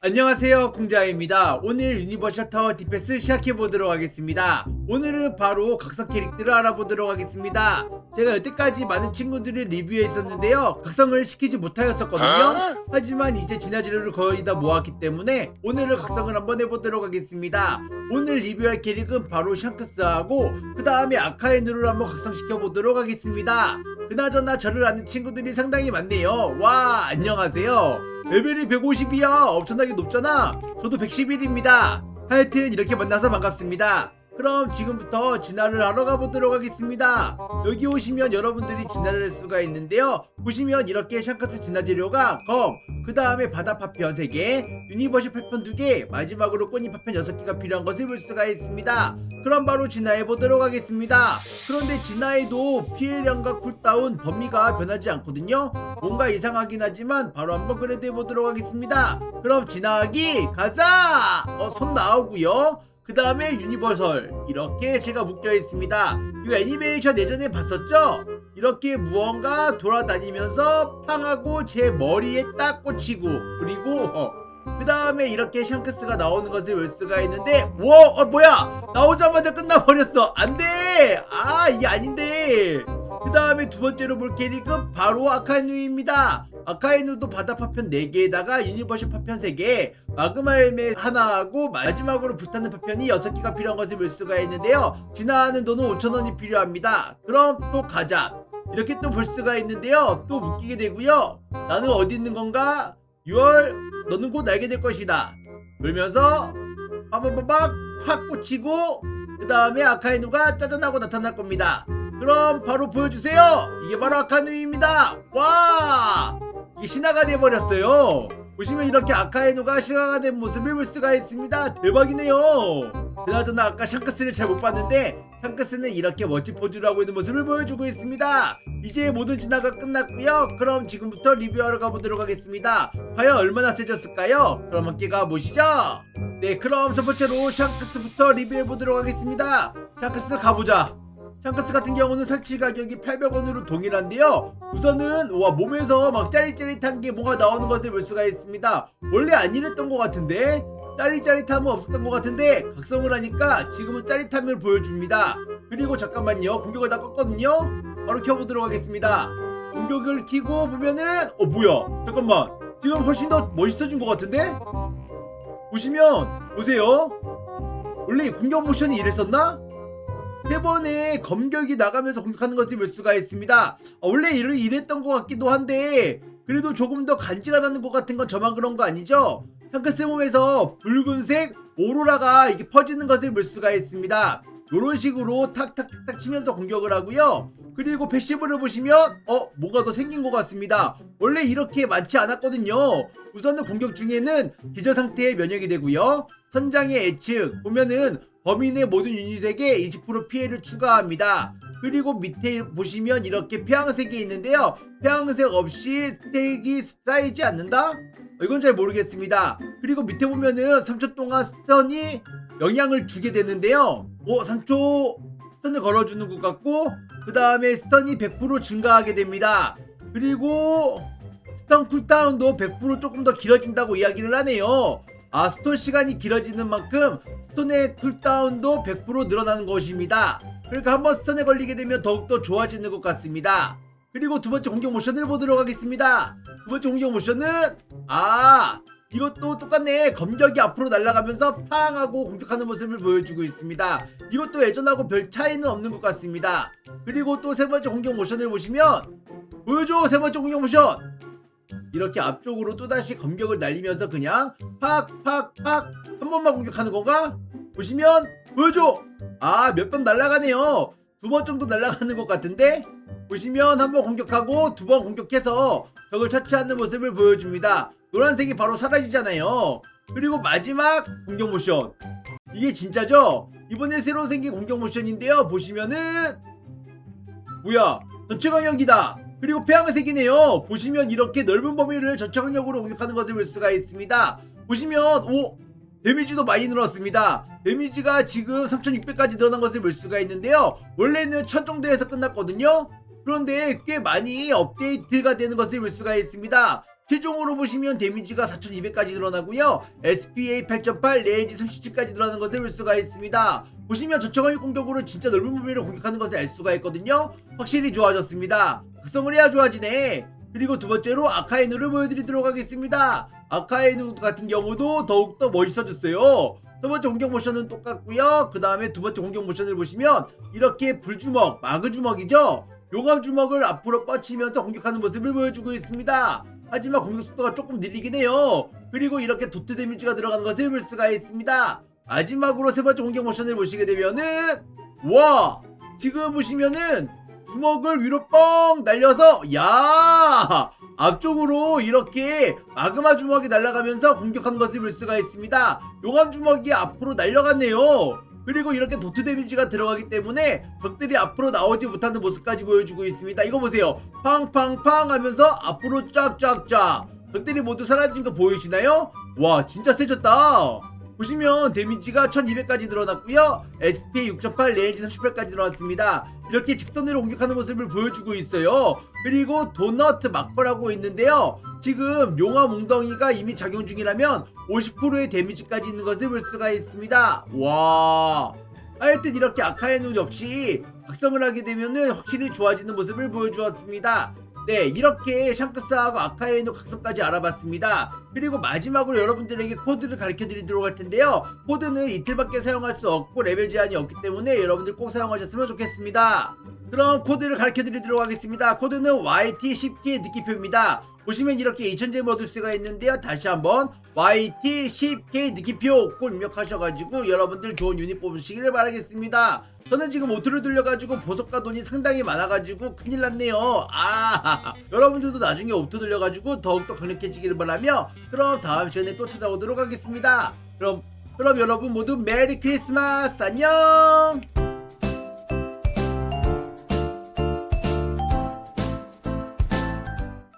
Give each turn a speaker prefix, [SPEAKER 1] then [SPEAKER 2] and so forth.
[SPEAKER 1] 안녕하세요 공자입니다. 오늘 유니버셜 타워 디펜스 시작해보도록 하겠습니다. 오늘은 바로 각성 캐릭터를 알아보도록 하겠습니다. 제가 여태까지 많은 친구들을 리뷰해 있었는데요. 각성을 시키지 못하였었거든요. 하지만 이제 진화 재료를 거의 다 모았기 때문에 오늘은 각성을 한번 해보도록 하겠습니다. 오늘 리뷰할 캐릭은 바로 샹크스하고 그 다음에 아카이누를 한번 각성시켜보도록 하겠습니다. 그나저나 저를 아는 친구들이 상당히 많네요. 와 안녕하세요 레벨이 150이야. 엄청나게 높잖아. 저도 111입니다. 하여튼 이렇게 만나서 반갑습니다 그럼 지금부터 진화를 하러 가보도록 하겠습니다. 여기 오시면 여러분들이 진화를 할 수가 있는데요. 보시면 이렇게 샹크스 진화 재료가 검, 그 다음에 바다 파편 3개, 유니버셜 파편 2개, 마지막으로 꽃잎 파편 6개가 필요한 것을 볼 수가 있습니다. 그럼 바로 진화해 보도록 하겠습니다. 그런데 진화에도 피해량과 쿨다운 범위가 변하지 않거든요. 뭔가 이상하긴 하지만 바로 한번 그래도 해보도록 하겠습니다. 그럼 진화하기 가자! 어 손 나오고요 그 다음에 유니버설. 이렇게 제가 묶여 있습니다. 이 애니메이션 예전에 봤었죠? 이렇게 무언가 돌아다니면서 팡하고 제 머리에 딱 꽂히고 그리고 그 다음에 이렇게 샹크스가 나오는 것을 볼 수가 있는데 와 어, 뭐야? 나오자마자 끝나버렸어. 안돼 아 이게 아닌데. 그 다음에 두 번째로 볼 캐릭은 바로 아카이누입니다. 아카이누도 바다 파편 4개에다가 유니버셜 파편 3개 마그마 헬멧 하나하고 마지막으로 불타는 파편이 6개가 필요한 것을 볼 수가 있는데요. 진화하는 돈은 5천원이 필요합니다. 그럼 또 가자. 이렇게 또 볼 수가 있는데요. 또 묶이게 되고요. 나는 어디 있는 건가? 6월 너는 곧 알게 될 것이다. 울면서 빠바바박 확 꽂히고 그 다음에 아카이누가 짜잔하고 나타날 겁니다. 그럼 바로 보여주세요. 이게 바로 아카누입니다. 와! 이게 신화가 돼버렸어요 보시면 이렇게 아카이누가 신화가 된 모습을 볼 수가 있습니다. 대박이네요. 그나저나 아까 샹크스를 잘 못 봤는데 샹크스는 이렇게 멋진 포즈를 하고 있는 모습을 보여주고 있습니다. 이제 모든 진화가 끝났고요. 그럼 지금부터 리뷰하러 가보도록 하겠습니다. 과연 얼마나 세졌을까요? 그럼 함께 가보시죠. 네 그럼 첫 번째로 샹크스부터 리뷰해보도록 하겠습니다. 샹크스 가보자 샹크스 같은 경우는 설치 가격이 800원으로 동일한데요. 우선은 와 몸에서 막 짜릿짜릿한 게 뭐가 나오는 것을 볼 수가 있습니다. 원래 안 이랬던 것 같은데 짜릿짜릿함은 없었던 것 같은데 각성을 하니까 지금은 짜릿함을 보여줍니다. 그리고 잠깐만요 공격을 다 껐거든요. 바로 켜보도록 하겠습니다. 공격을 키고 보면은 어 뭐야 잠깐만 지금 훨씬 더 멋있어진 것 같은데 보시면 보세요. 원래 이 공격 모션이 이랬었나? 세 번에 검격이 나가면서 공격하는 것을 볼 수가 있습니다. 아, 원래 이랬던 것 같기도 한데 그래도 조금 더 간지가 나는 것 같은 건 저만 그런 거 아니죠? 샹크스 몸에서 붉은색 오로라가 이렇게 퍼지는 것을 볼 수가 있습니다. 이런 식으로 탁탁탁탁 치면서 공격을 하고요. 그리고 패시브를 보시면 어 뭐가 더 생긴 것 같습니다. 원래 이렇게 많지 않았거든요. 우선은 공격 중에는 기절 상태에 면역이 되고요. 선장의 예측 보면은 범인의 모든 유닛에게 20% 피해를 추가합니다. 그리고 밑에 보시면 이렇게 폐왕색이 있는데요. 폐왕색 없이 스택이 쌓이지 않는다? 어, 이건 잘 모르겠습니다. 그리고 밑에 보면은 3초 동안 스턴이 영향을 주게 되는데요. 오, 3초 스턴을 걸어주는 것 같고, 그 다음에 스턴이 100% 증가하게 됩니다. 그리고 스턴 쿨다운도 100% 조금 더 길어진다고 이야기를 하네요. 아, 스톤 시간이 길어지는 만큼 스톤의 쿨다운도 100% 늘어나는 것입니다. 그러니까 한번 스턴에 걸리게 되면 더욱더 좋아지는 것 같습니다. 그리고 두 번째 공격 모션을 보도록 하겠습니다. 두 번째 공격 모션은 아 이것도 똑같네. 검격이 앞으로 날아가면서 팡 하고 공격하는 모습을 보여주고 있습니다. 이것도 예전하고 별 차이는 없는 것 같습니다. 그리고 또 세 번째 공격 모션을 보시면 보여줘 세 번째 공격 모션. 이렇게 앞쪽으로 또다시 검격을 날리면서 그냥 팍팍팍 한 번만 공격하는 건가? 보시면 보여줘! 아 몇 번 날아가네요. 두 번 정도 날아가는 것 같은데? 보시면 한 번 공격하고 두 번 공격해서 적을 처치하는 모습을 보여줍니다. 노란색이 바로 사라지잖아요. 그리고 마지막 공격 모션. 이게 진짜죠? 이번에 새로 생긴 공격 모션인데요. 보시면은 뭐야? 전체 강력이다 그리고 폐왕의 색이네요. 보시면 이렇게 넓은 범위를 전체 강력으로 공격하는 것을 볼 수가 있습니다. 보시면 오 데미지도 많이 늘었습니다. 데미지가 지금 3600까지 늘어난 것을 볼 수가 있는데요. 원래는 1000 정도에서 끝났거든요. 그런데 꽤 많이 업데이트가 되는 것을 볼 수가 있습니다. 최종으로 보시면 데미지가 4200까지 늘어나고요. SPA 8.8 레인지 37까지 늘어나는 것을 볼 수가 있습니다. 보시면 저처감의 공격으로 진짜 넓은 범위를 공격하는 것을 알 수가 있거든요. 확실히 좋아졌습니다 각성을 해야 좋아지네. 그리고 두 번째로 아카이누를 보여드리도록 하겠습니다. 아카이누 같은 경우도 더욱더 멋있어졌어요. 첫 번째 공격 모션은 똑같고요. 그 다음에 두 번째 공격 모션을 보시면 이렇게 불주먹 마그 주먹이죠? 용암 주먹을 앞으로 뻗치면서 공격하는 모습을 보여주고 있습니다. 하지만 공격 속도가 조금 느리긴 해요. 그리고 이렇게 도트 데미지가 들어가는 것을 볼 수가 있습니다. 마지막으로 세 번째 공격 모션을 보시게 되면은 와! 지금 보시면은 주먹을 위로 뻥 날려서 야! 앞쪽으로 이렇게 마그마 주먹이 날아가면서 공격하는 것을 볼 수가 있습니다. 용암 주먹이 앞으로 날려갔네요. 그리고 이렇게 도트 데미지가 들어가기 때문에 적들이 앞으로 나오지 못하는 모습까지 보여주고 있습니다. 이거 보세요. 팡팡팡 하면서 앞으로 쫙쫙쫙. 적들이 모두 사라진 거 보이시나요? 와 진짜 세졌다 보시면 데미지가 1200까지 늘어났고요. SP 6.8 레인지 38까지 늘어났습니다. 이렇게 직선으로 공격하는 모습을 보여주고 있어요. 그리고 도넛 마커라고 있는데요. 지금 용암 웅덩이가 이미 작용 중이라면 50%의 데미지까지 있는 것을 볼 수가 있습니다. 와. 하여튼 이렇게 아카에누 역시 각성을 하게 되면은 확실히 좋아지는 모습을 보여주었습니다. 네 이렇게 샹크스하고 아카에누 각성까지 알아봤습니다 그리고 마지막으로 여러분들에게 코드를 가르쳐 드리도록 할 텐데요. 코드는 이틀밖에 사용할 수 없고 레벨 제한이 없기 때문에 여러분들 꼭 사용하셨으면 좋겠습니다. 그럼 코드를 가르쳐 드리도록 하겠습니다. 코드는 YT10K 느낌표입니다. 보시면 이렇게 2000점 얻을 수가 있는데요. 다시 한번 YT10K 느낌표 꼭 입력하셔가지고 여러분들 좋은 유닛 뽑으시기를 바라겠습니다. 저는 지금 오토를 돌려가지고 보석과 돈이 상당히 많아가지고 큰일 났네요. 아 여러분들도 나중에 오토 돌려가지고 더욱더 강력해지기를 바라며 그럼 다음 시간에 또 찾아오도록 하겠습니다. 그럼 그럼 여러분 모두 메리 크리스마스! 안녕